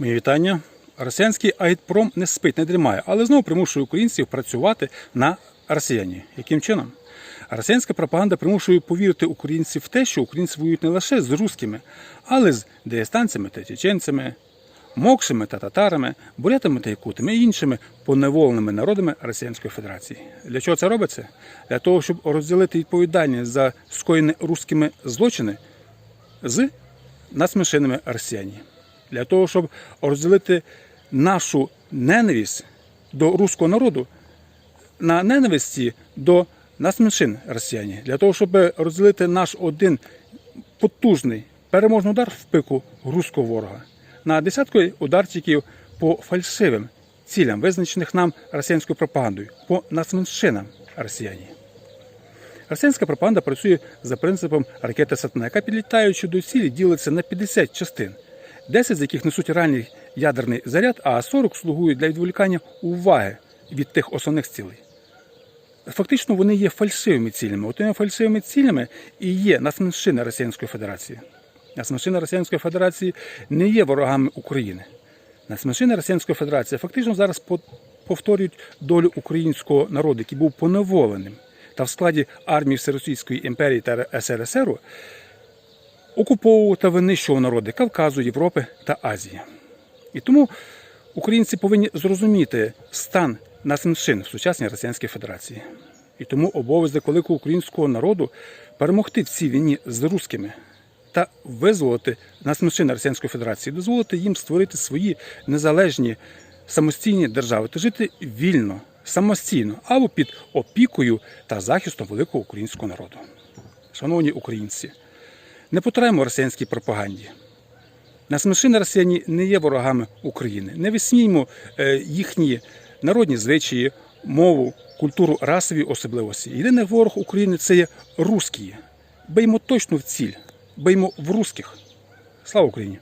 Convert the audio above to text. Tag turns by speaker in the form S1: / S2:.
S1: Мої вітання. Росіянський агітпром не спить, не дрімає, але знову примушує українців працювати на росіяні. Яким чином? Росіянська пропаганда примушує повірити українців в те, що українці воюють не лише з русскими, але з дагестанцями та чеченцями, мокшими та татарами, бурятами та якутами і іншими поневоленими народами Росіянської Федерації. Для чого це робиться? Для того, щоб розділити відповідальність за скоєні русскими злочини з нацменшинами росіяні. Для того, щоб розділити нашу ненависть до руського народу на ненависті до нацменшин росіяні. Для того, щоб розділити наш один потужний переможний удар в пику руського ворога на десятки ударчиків по фальшивим цілям, визначених нам росіянською пропагандою, по нацменшинам росіяні. Росіянська пропаганда працює за принципом ракети Сатана, яка підлітаючи до цілі ділиться на 50 частин, 10 з яких несуть реальний ядерний заряд, а 40 слугують для відволікання уваги від тих основних цілей. Фактично вони є фальшивими цілями. Отими фальшивими цілями і є нацменшина Росіянської Федерації. Нацменшина Росіянської Федерації не є ворогами України. Нацменшина Росіянської Федерації фактично зараз повторюють долю українського народу, який був поневоленим та в складі армії Всеросійської імперії та СРСР окуповував та винищував народи Кавказу, Європи та Азії. І тому українці повинні зрозуміти стан нацменшин в сучасній Росіянській Федерації. І тому обов'язок великого українського народу перемогти в цій війні з русскими та визволити нацменшин Росіянської Федерації, дозволити їм створити свої незалежні самостійні держави та жити вільно, самостійно або під опікою та захистом великого українського народу. Шановні українці, не потраємо росіянській пропаганді. Нацменшини росіяни не є ворогами України. Не висміймо е, їхні народні звичаї, мову, культуру, расові особливості. Єдиний ворог України це є русські. Беймо точно в ціль, беймо в русських. Слава Україні!